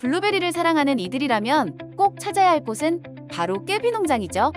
블루베리를 사랑하는 이들이라면 꼭 찾아야 할 곳은 바로 깨비 농장이죠.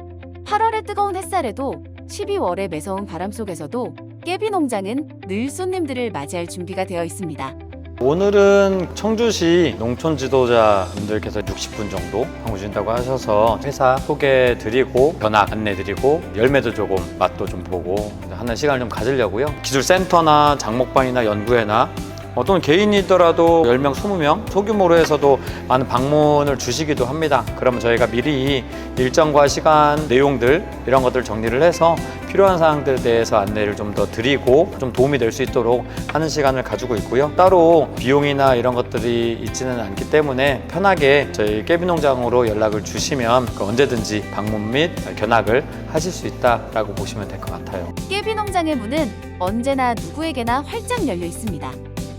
8월의 뜨거운 햇살에도 12월의 매서운 바람 속에서도 깨비 농장은 늘 손님들을 맞이할 준비가 되어 있습니다. 오늘은 청주시 농촌 지도자분들께서 60분 정도 방문 주신다고 하셔서 회사 소개 드리고 견학 안내 드리고 열매도 조금 맛도 좀 보고 하는 시간을 좀 가지려고요. 기술센터나 장목반이나 연구회나 어떤 개인이더라도 10명, 20명 소규모로 해서도 많은 방문을 주시기도 합니다. 그러면 저희가 미리 일정과 시간, 내용들 이런 것들 정리를 해서 필요한 사항들에 대해서 안내를 좀 더 드리고 좀 도움이 될 수 있도록 하는 시간을 가지고 있고요. 따로 비용이나 이런 것들이 있지는 않기 때문에 편하게 저희 깨비 농장으로 연락을 주시면 그 언제든지 방문 및 견학을 하실 수 있다라고 보시면 될 것 같아요. 깨비 농장의 문은 언제나 누구에게나 활짝 열려 있습니다.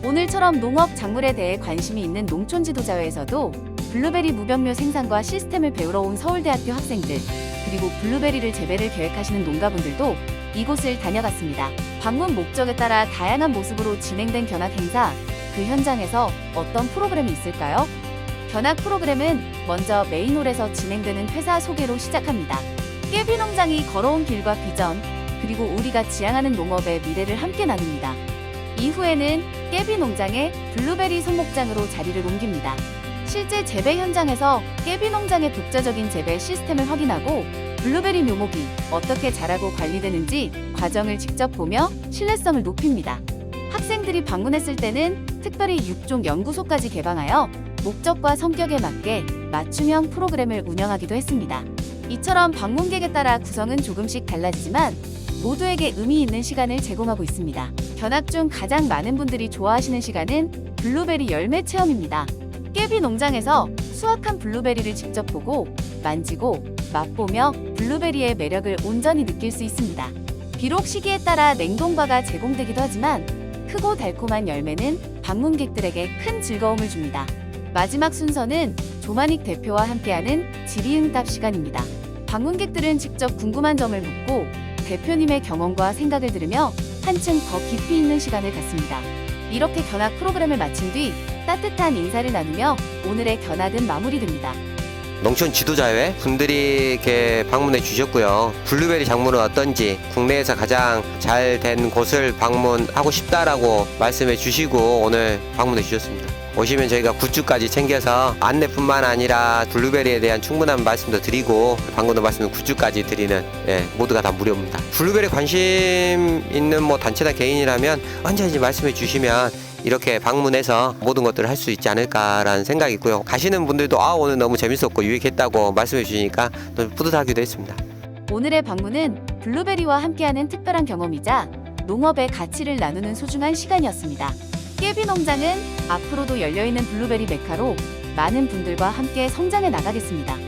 오늘처럼 농업 작물에 대해 관심이 있는 농촌 지도자회에서도 블루베리 무병묘 생산과 시스템을 배우러 온 서울대학교 학생들 그리고 블루베리를 재배를 계획하시는 농가분들도 이곳을 다녀갔습니다. 방문 목적에 따라 다양한 모습으로 진행된 견학 행사 그 현장에서 어떤 프로그램이 있을까요? 견학 프로그램은 먼저 메인홀에서 진행되는 회사 소개로 시작합니다. 깨비 농장이 걸어온 길과 비전 그리고 우리가 지향하는 농업의 미래를 함께 나눕니다. 이후에는 깨비 농장의 블루베리 손목장으로 자리를 옮깁니다. 실제 재배 현장에서 깨비 농장의 독자적인 재배 시스템을 확인하고 블루베리 묘목이 어떻게 자라고 관리되는지 과정을 직접 보며 신뢰성을 높입니다. 학생들이 방문했을 때는 특별히 육종 연구소까지 개방하여 목적과 성격에 맞게 맞춤형 프로그램을 운영하기도 했습니다. 이처럼 방문객에 따라 구성은 조금씩 달라지지만 모두에게 의미 있는 시간을 제공하고 있습니다. 견학 중 가장 많은 분들이 좋아하시는 시간은 블루베리 열매 체험입니다. 깨비 농장에서 수확한 블루베리를 직접 보고 만지고 맛보며 블루베리의 매력을 온전히 느낄 수 있습니다. 비록 시기에 따라 냉동과가 제공되기도 하지만 크고 달콤한 열매는 방문객들에게 큰 즐거움을 줍니다. 마지막 순서는 조마닉 대표와 함께하는 질의응답 시간입니다. 방문객들은 직접 궁금한 점을 묻고 대표님의 경험과 생각을 들으며 한층 더 깊이 있는 시간을 갖습니다. 이렇게 견학 프로그램을 마친 뒤 따뜻한 인사를 나누며 오늘의 견학은 마무리됩니다. 농촌 지도자회 분들이 이렇게 방문해 주셨고요. 블루베리 작물은 어떤지 국내에서 가장 잘 된 곳을 방문하고 싶다라고 말씀해 주시고 오늘 방문해 주셨습니다. 오시면 저희가 굿즈까지 챙겨서 안내뿐만 아니라 블루베리에 대한 충분한 말씀도 드리고 방금도 말씀드린 굿즈까지 드리는 예, 모두가 다 무료입니다. 블루베리 관심 있는 뭐 단체나 개인이라면 언제든지 말씀해 주시면 이렇게 방문해서 모든 것들을 할 수 있지 않을까라는 생각이 있고요. 가시는 분들도 아 오늘 너무 재밌었고 유익했다고 말씀해 주시니까 또 뿌듯하기도 했습니다. 오늘의 방문은 블루베리와 함께하는 특별한 경험이자 농업의 가치를 나누는 소중한 시간이었습니다. 깨비 농장은 앞으로도 열려있는 블루베리 메카로 많은 분들과 함께 성장해 나가겠습니다.